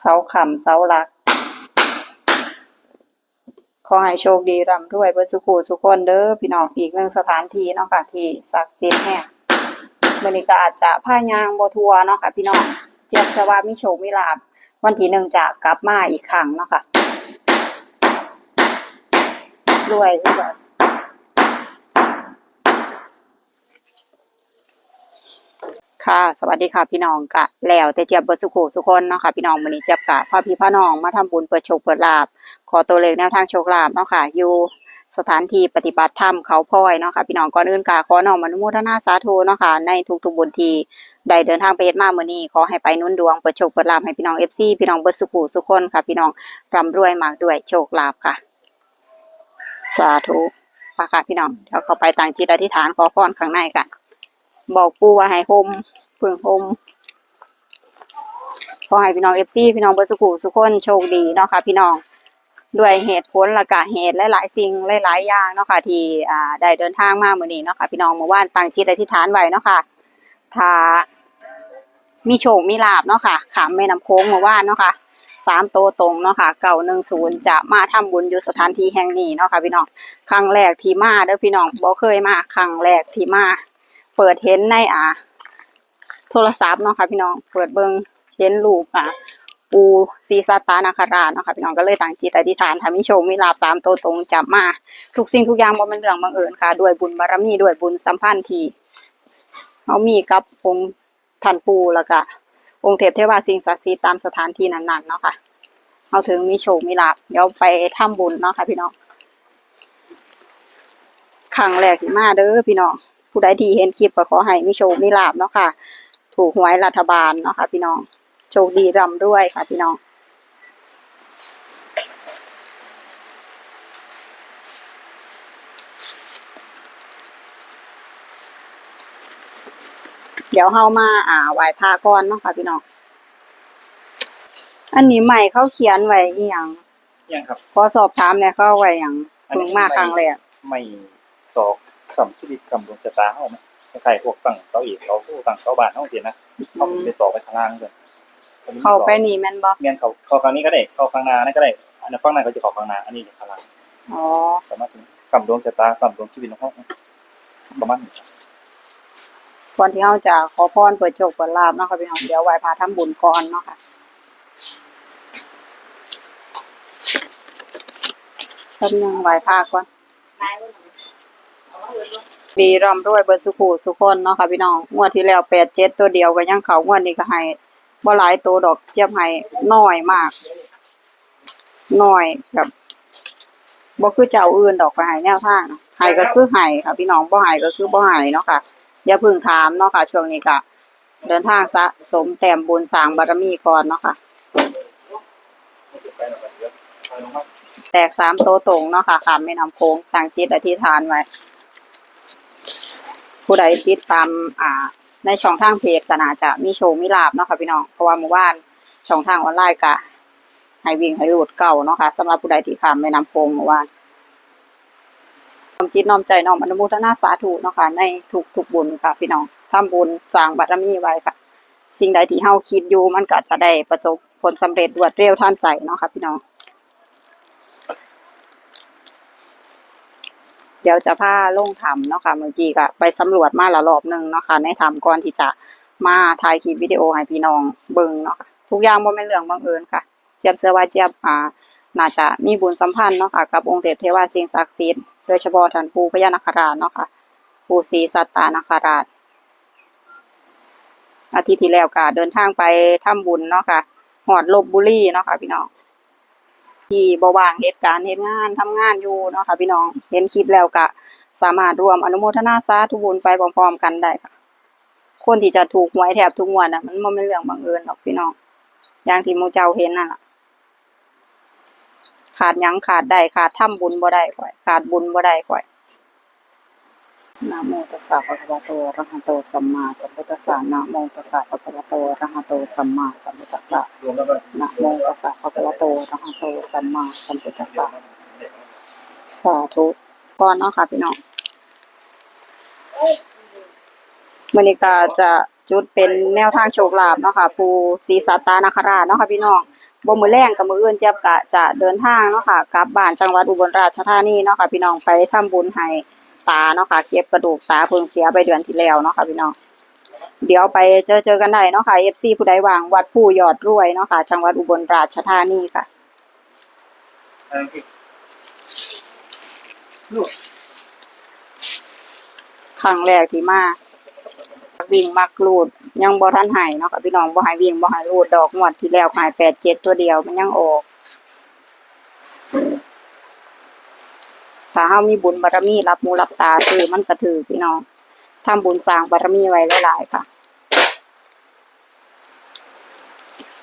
เสาขำเสาหลัก ขอให้โชคดีร่ำรวยเบิดสุขูสุขคนเด้อพี่น้องอีกหนึ่งสถานที่เนาะค่ะที่ศักดิ์สิทธิ์แห่งมื้อนี้ก็อาจจะพายางบทัวเนาะค่ะพี่น้องเจียบสวามีโชคมีลาภวันที่หนึ่งจะกลับมาอีกครั้งเนาะค่ะรวยรวย ค่ะ สวัสดีค่ะพี่น้องกะแล้วแต่เจียบเบิดสุขูสุคนเนาะค่ะพี่น้องมื้อนี้เจียบกะพาพี่พาน้องมาทำบุญเปิดโชคเปิดลาภขอตัวเลขแนวทางโชคลาภเนาะค่ะอยู่สถานที่ปฏิบัติธรรมเขาพลอยเนาะค่ะพี่น้องก่อนอื่นกาขอน้อมนุโมทนาสาธุเนาะค่ะในทุกๆบุญทีได้เดินทางไปเฮ็ดมามื้อนี้ขอให้ไปนุ่นดวงเปิดโชคเปิดลาภให้พี่น้อง FC พี่น้องเบิดสุขสุคนค่ะ พี่น้องร่ำรวยมากด้วยโชคลาภค่ะ สาธุค่ะค่ะพี่น้องเดี๋ยวเขาไปตั้งจิตอธิษฐานขอพรข้างในกันบอกปู่ว่าให้ห่ม พิ่งห่มขอให้พี่น้อง FC พี่น้องเบิดสุขุสุขคนโชคดีเนาะค่ะพี่น้องด้วยเหตุผลและกะเหตุหลายๆสิ่งหลายๆอย่างเนาะค่ะที่อ่าได้เดินทางมาเมื้อนี้เนาะค่ะพี่น้องเมื่อวานตั้งจิตอธิษฐานไว้เนาะค่ะถ้ามีโชคมีลาบเนาะค่ะขามแม่น้ำโค้งเมื่อวานเนาะค่ะสามโตตรงเนาะค่ะเก่าหนึ่งศูนย์จะมาทำบุญอยู่สถานที่แห่งนี้เนาะค่ะพี่น้องครั้งแรกที่มาเด้อพี่น้องบ่เคยมาครั้งแรกที่มาเปิดเห็นในอ่า โทรศัพท์เนาะค่ะพี่น้องเปิดเบิงเห็นรูปอ่าปูซีซาตานาคาราเนาะค่ะพี่น้องก็เลยตั้งจิตอธิษฐานทำให้โชคมีลาบสามตัวตรงจับมาทุกสิ่งทุกอย่างบ่เป็นเรื่องบังเอิญค่ะ ด้วยบุญบารมีด้วยบุญสัมพันธ์ที่เขามีกับองค์ท่านปูแล้วก็องค์เทพเทวาสิ่งศักดิ์สิทธิ์ตามสถานที่นั้นๆเนาะค่ะเอาถึงมีโชคมีลาบเดี๋ยวไปทำบุญเนาะค่ะพี่น้องครั้งแรกที่มาเด้อพี่น้องผู้ใดที่เห็นคลิปก็ขอให้มีโชคมีลาบเนาะค่ะ ถูกหวยรัฐบาลเนาะค่ะพี่น้อง โชคดีร่ำด้วยค่ะพี่น้องเดี๋ยวเฮามาอ่าไหว้พระก่อนเนาะค่ะพี่น้อง อันนี้ใหม่เขาเขียนไว้อีหยังยังครับขอสอบถามเนี่ยเขาเอาไว้หยังเพิ่งมาครั้งแรกไม่ตอกคำชีวิตคำดวงชะตาเฮาไหม คล้ายๆพวกตั้งเสาเอกเสาตู้ตั้งเสาบ้านเฮาสินะเขาไปตอกไปข้างล่างเลยเข้าไปนี่แม่นบ่เงี้ยเขาเข้าข้างนี้ก็ได้ เข้าข้างหน้านั่นก็ได้ อันนั้นฝั่งนั้นเขาจะเข้าข้างหน้าอันนี้อยู่ข้างล่างอ๋อสามารถถึงคำดวงชะตาคำดวงชีวิตของเขาประมาณนี้ครับก่อนที่เฮาจะขอพรเปิดโชคเปิดลาภเนาะค่ะพี่น้องเดี๋ยวไหว้พระทำบุญก่อนเนาะค่ะแป๊บนึงไหว้พระก่อน ดีร่ำรวยเบิดสุขูสุคนเนาะค่ะพี่น้องงวดที่แล้วแปดเจ็ดตัวเดียวก็ยังเขางวดนี้ก็ให้บ่หลายตัวดอกเจี๊ยบให้น้อยมากน้อยแบบบ่คือเจ้าอื่นดอกก็ให้แนวทางให้ก็คือให้ค่ะ พี่น้องบ่ให้ก็คือบ่ให้เนาะค่ะ อย่าพึ่งถามเนาะค่ะ ช่วงนี้ก็เดินทางสะสมแต้มบุญสร้างบารมีก่อนเนาะค่ะ แตกสามโตตรงเนาะค่ะขามแม่นำโค้งตั้งจิตอธิษฐานไว้ ผู้ใดติดตามอ่า ในช่องทางเพจก็น่าจะมีโชว์มีลาบเนาะค่ะพี่น้องเพราะว่าเมื่อวานช่องทางออนไลน์ก็ให้วิ่งให้รูดเก่าเนาะค่ะสำหรับผู้ใดที่ข้ามแม่น้ำโขงเมื่อวานน้อมจิตน้อมใจน้อมอนุโมทนาสาธุเนาะค่ะในทุกทุกบุญค่ะพี่น้องทำบุญสร้างบารมีไว้ค่ะ สิ่งใดที่เฮาคิดอยู่มันก็จะได้ประสบผลสำเร็จรวดเร็วทันใจเนาะค่ะพี่น้อง เดี๋ยวจะพาลงถ้ำเนาะค่ะเมื่อกี้ก็ไปสำรวจมาละรอบหนึงเนาะค่ะในถ้ำก่อนที่จะมาถ่ายคลิปวิดีโอให้พี่น้องเบิ่งเนาะะทุกอย่างบ่แม่นเรื่องบังเอิญค่ะ เจียมเสื้อว่าเจียมอ่าน่าจะมีบุญสัมพันธ์เนาะค่ะกับองค์เทพเทวาสิ่งศักดิ์สิทธิ์โดยเฉพาะท่านปู่พญานาคราชเนาะค่ะปู่ศรีสัตตานาคราช อาทิตย์ที่แล้วก็เดินทางไปทำบุญเนาะค่ะหอดลบบุรีเนาะค่ะพี่น้อง ที่บว่างเหตุการณ์เหตุงานทำงานอยู่เนาะค่ะพี่น้องเห็นคลิปแล้วก็สามารถรวมอนุโมทนาสาธุบุญไปพร้อมๆกันได้ค่ะ คนที่จะถูกหวยแถบทุกงวดน่ะมันบ่แม่นเรื่องบังเอิญหรอกพี่น้อง อย่างที่มูเจ้าเห็นนั่นล่ะขาดยังขาดได้ขาดทำบุญบ่ได้ข่อย ขาดบุญบ่ได้ข่อย นะโมตัสสะภะคะวะโตอะระหะโตสัมมาสัมพุทธัสสะนะโมตัสสะภะคะวะโตอะระหะโตสัมมาสัมพุทธัสสะนะโมตัสสะภะคะวะโตอะระหะโตสัมมาสัมพุทธัสสะสาธุก่อนเนาะค่ะพี่น้องมื้อนี้ก็จะจุดเป็นแนวทางโชคลาภเนาะค่ะปู่ศรีสัตตานาคราชเนาะค่ะพี่น้องบ่มือแรงกับมืออื่นเจี๊ยบก็จะเดินทางเนาะค่ะกลับบ้านจังหวัดอุบลราชธานีเนาะค่ะพี่น้องไปทำบุญให้ ตาเนาะค่ะเก็บกระดูกตาเพิ่งเสียไปเดือนที่แล้วเนาะค่ะพี่น้องเดี๋ยวไปเจอเจอกันได้เนาะค่ะ FC ผู้ใดวางวัดผู้ยอดรวยเนาะค่ะจังหวัดอุบลราชธานีค่ะอันนั้นคือลูกครั้งแรกที่มาวิ่งมักรูด ยังบ่ทันหายเนาะค่ะพี่น้องบ่หายวิ่งบ่หายรูดดอกงวดที่แล้วหายแปดเจ็ดตัวเดียวมันยังออก ถ้าเฮามีบุญบารมีรับมูรับตาซื้อมันก็ถือพี่น้องทำบุญสร้างบารมีไว้หลายๆค่ะ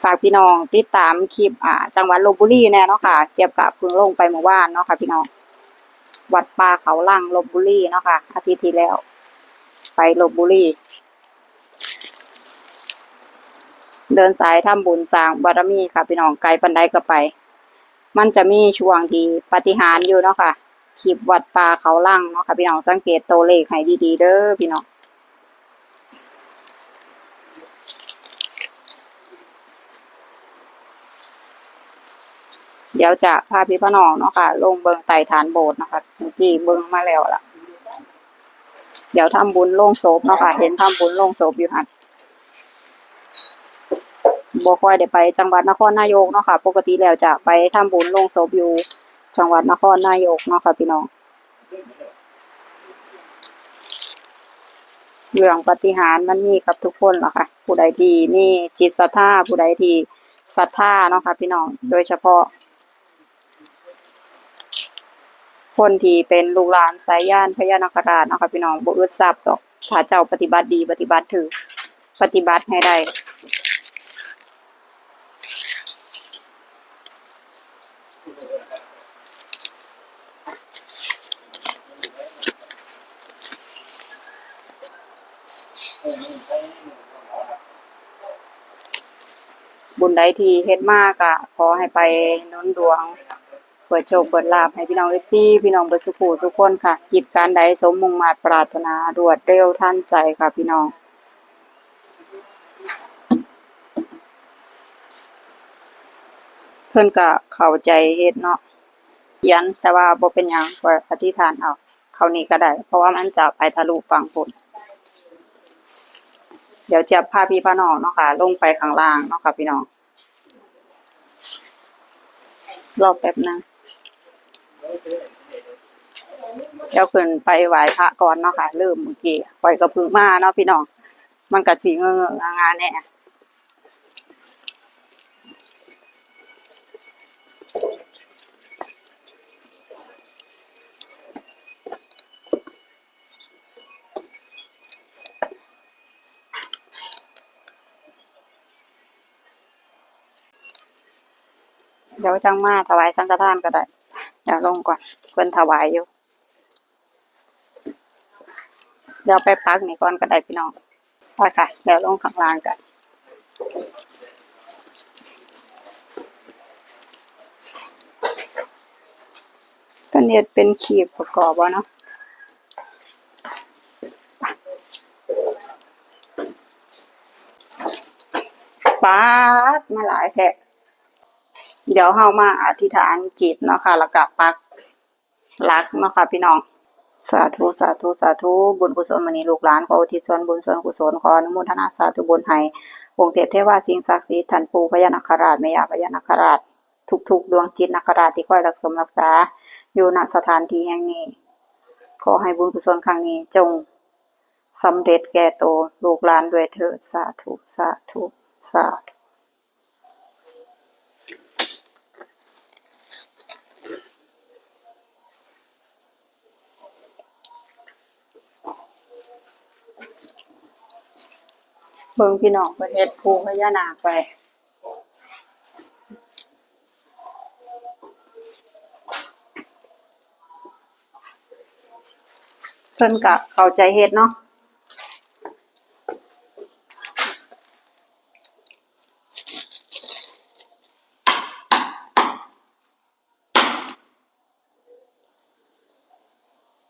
ฝากพี่น้องติดตามคลิปอ่า จังหวัดลบบุรีแน่เนาะค่ะ เจ็บกะเพิ่งลงไปเมื่อวานเนาะค่ะ พี่น้อง วัดป่าเขาล่างลบบุรีเนาะค่ะ อาทิตย์ที่แล้ว ไปลบบุรีเดินสายทำบุญสร้างบารมีค่ะพี่น้องไกลปันไดก็ไป มันจะมีช่วงที่ปฏิหารอยู่เนาะค่ะ คลิปวัดป่าเขาล่างเนาะค่ะพี่น้องสังเกตตัวเลขให้ดีๆเด้อพี่น้องเดี๋ยวจะพาพี่พ่อน้องเนาะค่ะ ลงเบิงไต่ฐานโบสถ์นะคะเมื่อกี้เบิงมาแล้วล่ะ เดี๋ยวทำบุญลงศพเนาะค่ะ เห็นทำบุญลงศพอยู่หันบ่ค่อยได้ไปจังหวัดนครนายกเนาะค่ะ ปกติแล้วจะไปทำบุญลงศพอยู่ จังหวัดนครนายกเนาะค่ะพี่น้อง เรื่องปฏิหารมันมีกับทุกคนหละค่ะ ผู้ใดที่มีจิตศรัทธาผู้ใดที่ศรัทธาเนาะค่ะพี่น้อง โดยเฉพาะ คนที่เป็นลูกหลานสายญาณพญานาคราชเนาะค่ะพี่น้องบ่อึดทรัพย์ดอกถ้าเจ้าปฏิบัติดีปฏิบัติถือปฏิบัติให้ได้ บุญใดที่เฮ็ดมากอะขอให้ไปนุนดวง เปิดโชคเปิดลาภให้พี่น้องเอฟซีพี่น้องเบิดสุขทุกคนค่ะ กิจการใดสมมุ่งมาตรปรารถนา รวดเร็วทันใจค่ะพี่น้องเพิ่อนก็เข้าใจเฮ็ดเนาะเขียนแต่ว่าบ่เป็นหยังก็อธิษฐานเอาเขานี่ก็ได้ เพราะว่ามันจะไปทะลุฝั่งพุ่น เดี๋ยวจะพาพี่พาน้องเนาะค่ะ ลงไปข้างล่างเนาะค่ะพี่น้องรอแป๊บนึงเดี๋ยวขึ้นไปไหว้พระก่อนเนาะค่ะเริ่มเมื่อกี้ปล่อยกระพือมาเนาะพี่น้องมันกะจีเงองานๆแน่ เดี๋ยวจังมาถวายสังฆทานก็ได้เดี๋ยวลงก่อนเพิ่นถวายอยู่ เดี๋ยวไปพักนี่ก่อนก็ได้พี่น้องไปค่ะ เดี๋ยวลงข้างล่างกันก็เนี่ยเป็นขีบประกอบวะเนาะปาดมาหลายแท้ เดี๋ยวเฮามาอธิษฐานจิตเนาะค่ะแล้วก็ปักหลักเนาะค่ะพี่น้องสาธุสาธุสาธุบุญกุศลมณีลูกหลานขออุทิศส่วนบุญส่วนกุศลขออนุโมทนาสาธุบุญให้องค์เทพเทวาสิงศักดิ์สิทธิ์ท่านปู่พญานาคราชแม่ยาพญานาคราช ทุกๆ ดวงจิตนาคราชที่คอยรักษารักษา อยู่ณสถานที่แห่งนี้ ขอให้บุญกุศลครั้งนี้จงสำเร็จแก่โตวลูกหลานด้วยเถิดสาธุสาธุสาธุ เบิ่งพี่น้องประเทศภูพญานาคไปเพิ่นกะเข้าใจเฮ็ดเนาะ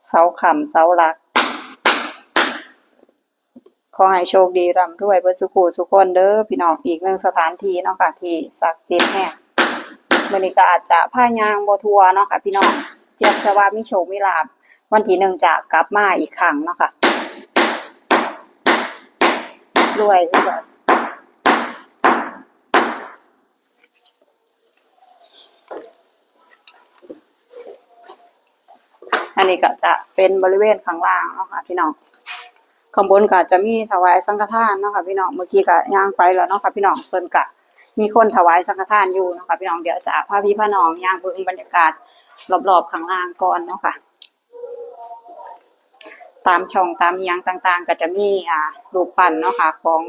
เสาขำเสาหลัก อให้โชคดีร่ำรวยเบิดสุขุสุขคนเด้อพี่น้องอีกหนึ่งสถานที่เนาะค่ะที่ศักดิ์สิทธิ์แห่มื้อนี้ก็อาจจะพายางบทัวเนาะค่ะพี่น้องเจี๊ยบสวามีโชคมีลาภวันที่หนึ่งจะกลับมาอีกครั้งเนาะค่ะรวยคือกันอันนี้ก็จะเป็นบริเวณข้างล่างเนาะค่ะพี่น้อง ข้างบนก็จะมีถวายสังฆทานเนาะค่ะพี่น้องเมื่อกี้ก็ย่างไปแล้วเนาะค่ะพี่น้องเพิ่นก็มีคนถวายสังฆทานอยู่เนาะค่ะพี่น้องเดี๋ยวจะพาพี่พาน้องย่างเบิ่งบรรยากาศรอบๆข้างล่างก่อนเนาะค่ะ ตามช่องตามอิหยังต่างๆ ก็จะมีอ่ารูปปั้นเนาะค่ะ ของ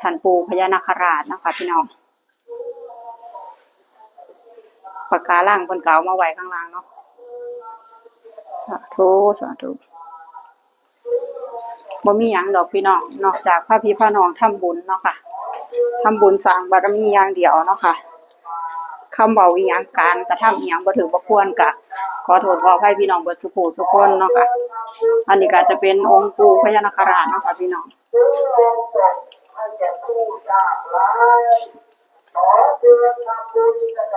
ท่านปู่พญานาคราชเนาะค่ะพี่น้องปากกาล่างเพิ่นเก่ามาไว้ข้างล่างเนาะสาธุสาธุ บ่มีหยังดอกพี่น้องนอกจากพระพี่พระน้องทำบุญเนาะค่ะทำบุญสร้างบารมีอย่างเดียวเนาะค่ะคำเบาอีหยังการกระทำอีหยังบ่ถือบ่ควรกะขอโทษขออภัยพี่น้องเบิดสุขสุขคนเนาะค่ะอันนี้ก็จะเป็นองค์ปู่พญานาคราชเนาะค่ะพี่น้อง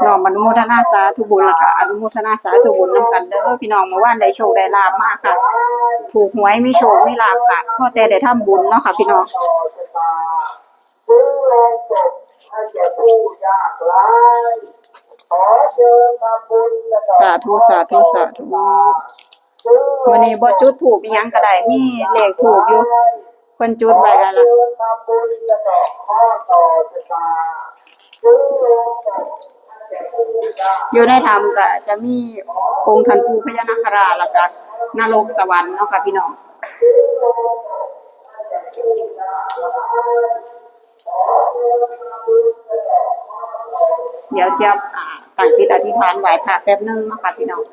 น้องอนุโมทนาสาธุบุญแล้วก็อนุโมทนาสาธุบุญนํกันเด้อพี่น้องเมื่อวานได้โชคได้ลาบมากค่ะ ถูกหวยมีโชคมีลาบค่ะพอแต่ได้ทำบุญเนาะค่ะพี่น้องสาธุสาธุสาธุวันนี้บ่จุดถูกอีหยังก็ได้มีเลขถูกอยู่เพิ่นจุดไว้แล้วล่ะ อยู่ในธรรมก็จะมีองค์ท่านปูพญานาคราชแล้วก็นรกสวรรค์เนาะค่ะพี่น้องเดี๋ยวจะอ่าตั้งจิตอธิษฐานไหวพระแป๊บนึงเนาะคะพี่น้อง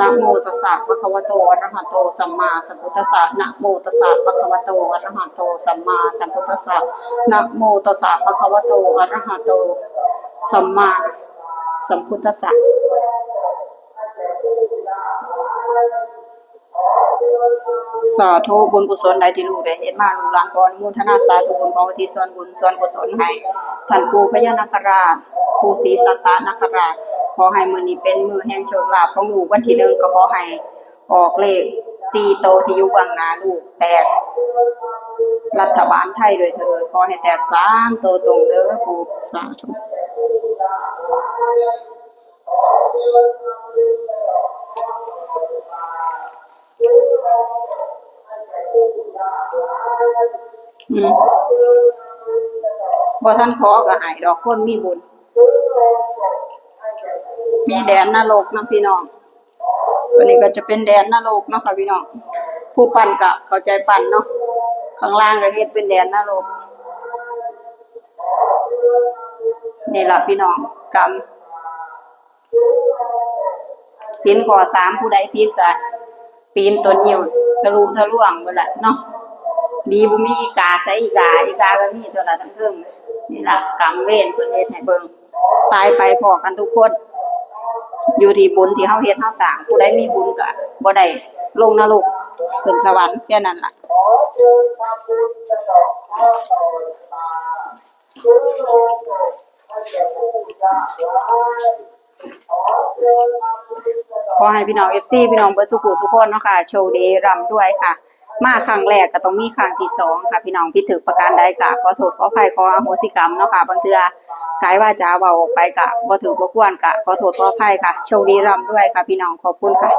นะโมตัสสะภะคะวะโตอะระหะโตสัมมาสัมพุทธัสสะนะโมตัสสะภะคะวะโตอะระหะโตสัมมาสัมพุทธัสสะนะโมตัสสะภะคะวะโตอะระหะโตสัมมาสัมพุทธัสสะสาธุบุญกุศลใดที่ลูกได้เห็นมาลูกหลานก่อนมูลธนาสาธุบุญของอุที่ส่วนบุญส่วนกุศลให้ท่านปู่พญานาคราชปู่ศรีสัตตนาคราช ขอให้มือนี้เป็นมือแห่งโชคลาภของลูกวันที่หนึ่งก็ขอให้ออกเลขสี่โตที่อยู่เบื้องหน้าลูกแตก รัฐบาลไทยด้วยเถิดขอให้แตกสามโตตรงเด้อปู่สาธุอืมบ่ท่านขอก็หายดอกคนมีบุญ มีแดนนรกนะพี่น้องวันนี้ก็จะเป็นแดนนรกเนาะค่ะพี่น้องผู้ปั่นก็เข้าใจปั่นเนาะข้างล่างก็เฮ็ดเป็นแดนนรกนี่แหละพี่น้องกรรมสินขอสามผู้ใดผิดก็ปีนต้นยิ้วทะลุทะลวงหมดละเนาะดีบ่มีอีกาใช้อีกาอีกาก็มีตัวละทั้งเทิงนี่ละกรรมเวรเพิ่นเฮ็ดให้เบิ่งตายไปพอกันทุกคน อยู่ที่บุญที่เฮาเฮ็ดเฮาสร้างผู้ใดมีบุญก็บ่ได้ลงนรกขึ้นสวรรค์แค่นั้นล่ะขอให้พี่น้อง FC พี่น้องเบิดสุขุสุขคนเนาะค่ะ โชคดีรำด้วยค่ะ มาครั้งแรกก็ต้องมีครั้งที่สองค่ะ พี่น้องผิถือประการใดก็ขอโทษขออภัยขออโหสิกรรมเนาะค่ะบางเทื่อ กายว่าจะเบาออกไปกะบ่ถือบ่ควรกะขอโทษขออภัยค่ะ โชคดีร่ำด้วยค่ะพี่น้องขอบคุณค่ะ